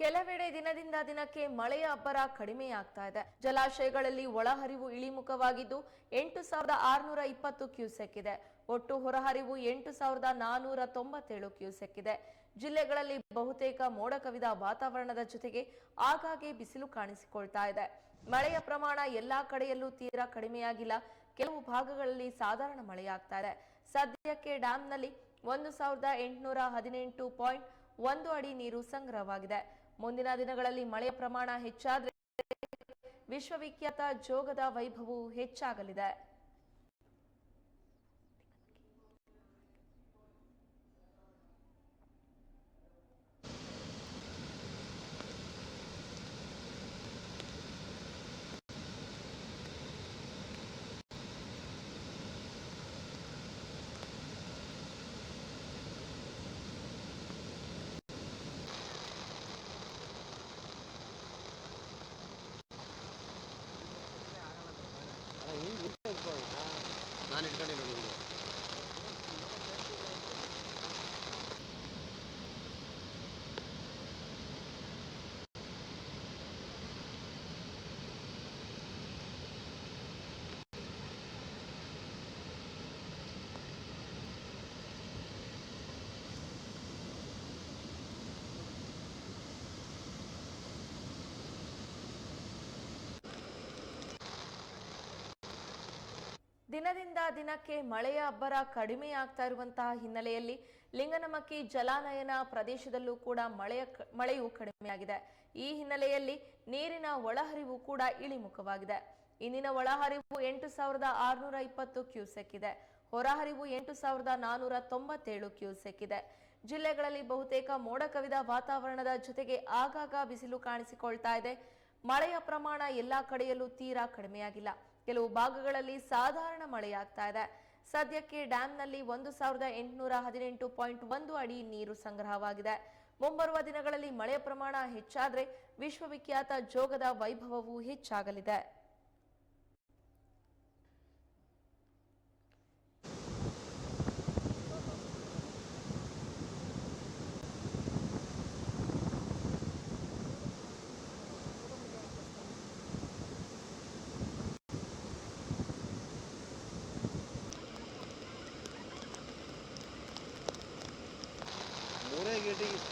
ಕೆಲವೆಡೆ ದಿನದಿಂದ ದಿನಕ್ಕೆ ಮಳೆಯ ಅಬ್ಬರ ಕಡಿಮೆಯಾಗ್ತಾ ಇದೆ. ಜಲಾಶಯಗಳಲ್ಲಿ ಒಳಹರಿವು ಇಳಿಮುಖವಾಗಿದ್ದು, ಎಂಟು ಸಾವಿರದ ಆರುನೂರ ಇಪ್ಪತ್ತು ಕ್ಯೂಸೆಕ್ ಇದೆ. ಒಟ್ಟು ಹೊರಹರಿವು ಎಂಟು ಸಾವಿರದ ನಾನೂರ ತೊಂಬತ್ತೇಳು ಕ್ಯೂಸೆಕ್ ಇದೆ. ಜಿಲ್ಲೆಗಳಲ್ಲಿ ಬಹುತೇಕ ಮೋಡ ಕವಿದ ವಾತಾವರಣದ ಜೊತೆಗೆ ಆಗಾಗ್ಗೆ ಬಿಸಿಲು ಕಾಣಿಸಿಕೊಳ್ತಾ ಇದೆ. ಮಳೆಯ ಪ್ರಮಾಣ ಎಲ್ಲಾ ಕಡೆಯಲ್ಲೂ ತೀರಾ ಕಡಿಮೆಯಾಗಿಲ್ಲ. ಕೆಲವು ಭಾಗಗಳಲ್ಲಿ ಸಾಧಾರಣ ಮಳೆಯಾಗ್ತಾ ಇದೆ. ಸದ್ಯಕ್ಕೆ ಡ್ಯಾಂನಲ್ಲಿ ಒಂದು ಸಾವಿರದ ಎಂಟುನೂರ ಹದಿನೆಂಟು ಪಾಯಿಂಟ್ ಒಂದು ಅಡಿ ನೀರು ಸಂಗ್ರಹವಾಗಿದೆ. ಮುಂದಿನ ದಿನಗಳಲ್ಲಿ ಮಳೆಯ ಪ್ರಮಾಣ ಹೆಚ್ಚಾದ್ರೆ ವಿಶ್ವವಿಖ್ಯಾತ ಜೋಗದ ವೈಭವವು ಹೆಚ್ಚಾಗಲಿದೆ. ganen, ganen. ದಿನದಿಂದ ದಿನಕ್ಕೆ ಮಳೆಯ ಅಬ್ಬರ ಕಡಿಮೆಯಾಗ್ತಾ ಇರುವಂತಹ ಹಿನ್ನೆಲೆಯಲ್ಲಿ ಲಿಂಗನಮಕ್ಕಿ ಜಲಾನಯನ ಪ್ರದೇಶದಲ್ಲೂ ಕೂಡ ಮಳೆಯ ಮಳೆಯೂ ಕಡಿಮೆಯಾಗಿದೆ. ಈ ಹಿನ್ನೆಲೆಯಲ್ಲಿ ನೀರಿನ ಒಳಹರಿವು ಕೂಡ ಇಳಿಮುಖವಾಗಿದೆ. ಇಂದಿನ ಒಳಹರಿವು ಎಂಟು ಸಾವಿರದ ಆರುನೂರ ಇಪ್ಪತ್ತು ಕ್ಯೂಸೆಕ್ ಇದೆ. ಹೊರಹರಿವು ಎಂಟು ಸಾವಿರದ ನಾನೂರ ತೊಂಬತ್ತೇಳು ಕ್ಯೂಸೆಕ್ ಇದೆ. ಜಿಲ್ಲೆಗಳಲ್ಲಿ ಬಹುತೇಕ ಮೋಡ ಕವಿದ ವಾತಾವರಣದ ಜೊತೆಗೆ ಆಗಾಗ ಬಿಸಿಲು ಕಾಣಿಸಿಕೊಳ್ತಾ ಇದೆ. ಮಳೆಯ ಪ್ರಮಾಣ ಎಲ್ಲಾ ಕಡೆಯಲ್ಲೂ ತೀರಾ ಕಡಿಮೆಯಾಗಿಲ್ಲ. ಕೆಲವು ಭಾಗಗಳಲ್ಲಿ ಸಾಧಾರಣ ಮಳೆಯಾಗ್ತಾ ಇದೆ. ಸದ್ಯಕ್ಕೆ ಡ್ಯಾಂನಲ್ಲಿ ಒಂದು ಸಾವಿರದ ಎಂಟುನೂರ ಹದಿನೆಂಟು ಪಾಯಿಂಟ್ ಒಂದು ಅಡಿ ನೀರು ಸಂಗ್ರಹವಾಗಿದೆ. ಮುಂಬರುವ ದಿನಗಳಲ್ಲಿ ಮಳೆಯ ಪ್ರಮಾಣ ಹೆಚ್ಚಾದರೆ ವಿಶ್ವವಿಖ್ಯಾತ ಜೋಗದ ವೈಭವವೂ ಹೆಚ್ಚಾಗಲಿದೆ. ಯೂಸ್